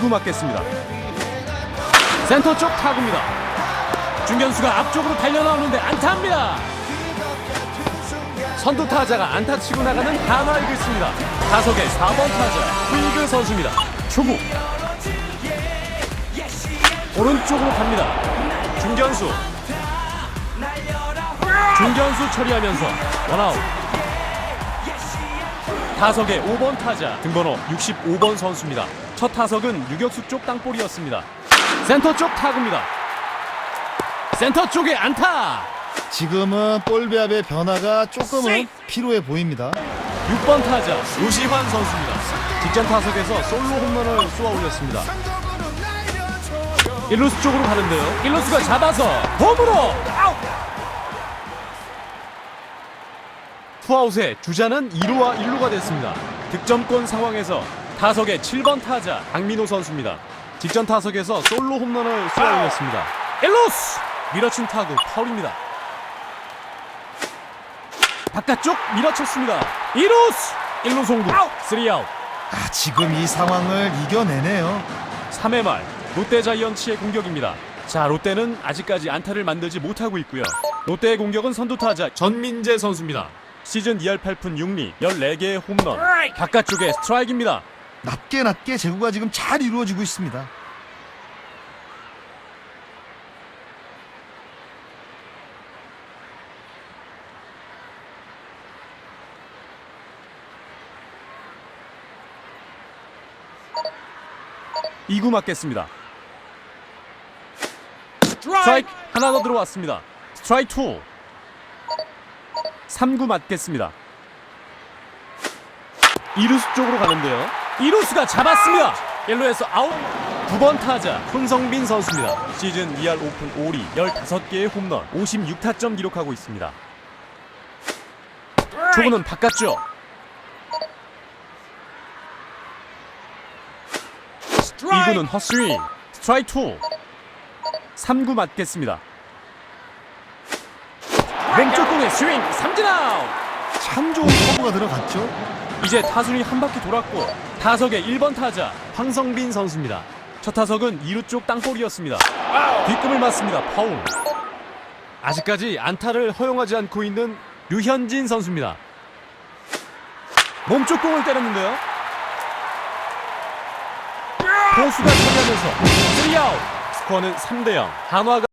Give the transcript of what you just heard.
2구 맞겠습니다. 센터 쪽 타구입니다. 중견수가 앞쪽으로 달려나오는데 안타입니다. 선두 타자가 안타 치고 나가는 한화 이글스입니다. 타석의 4번 타자 후이그 선수입니다. 초구 오른쪽으로 갑니다. 중견수 중견수 처리하면서 원아웃 타석의 5번 타자 등번호 65번 선수입니다. 첫 타석은 유격수 쪽 땅볼이었습니다. 센터 쪽 타구입니다. 센터 쪽에 안타. 지금은 볼 배합의 변화가 조금은 필요해 보입니다. 6번 타자 요시환 선수입니다. 직전 타석에서 솔로 홈런을 쏘아 올렸습니다. 1루수 쪽으로 가는데요. 1루수가 잡아서 홈으로 아웃. 투아웃에 주자는 2루와 1루가 됐습니다. 득점권 상황에서 타석의 7번 타자 강민호 선수입니다. 직전 타석에서 솔로 홈런을 쏘아 올렸습니다. 1루수 밀어친 타구 파울입니다. 바깥쪽 밀어쳤습니다. 2루수 1루 송구 3아웃 아, 지금 이 상황을 이겨내네요. 3회 말 롯데 자이언츠의 공격입니다. 자 롯데는 아직까지 안타를 만들지 못하고 있고요. 롯데의 공격은 선두 타자 전민재 선수입니다. 시즌 2할 8푼 6리 14개의 홈런 바깥쪽에 스트라이크입니다. 낮게 낮게 제구가 지금 잘 이루어지고 있습니다. 이구 맞겠습니다. 스트라이크 하나 더 들어왔습니다. 스트라이크 2 3구 맞겠습니다. 이루수 쪽으로 가는데요. 이루수가 잡았습니다. 1루에서 아웃. 9번 타자 손성빈 선수입니다. 시즌 2할 오픈 5리 15개의 홈런 56타점 기록하고 있습니다. 초구는 바깥쪽. 이구는 헛스윙. 스트라이크 2. 3구 맞겠습니다. 공의 스윙 삼진 아웃. 참 좋은 커브가 들어갔죠. 이제 타순이 한 바퀴 돌았고 타석의 1번 타자 황성빈 선수입니다. 첫 타석은 2루 쪽 땅볼이었습니다. 뒷금을 맞습니다. 파울. 아직까지 안타를 허용하지 않고 있는 류현진 선수입니다. 몸쪽 공을 때렸는데요. 포수가 처리하면서 3아웃. 스코어는 3대 0. 한화가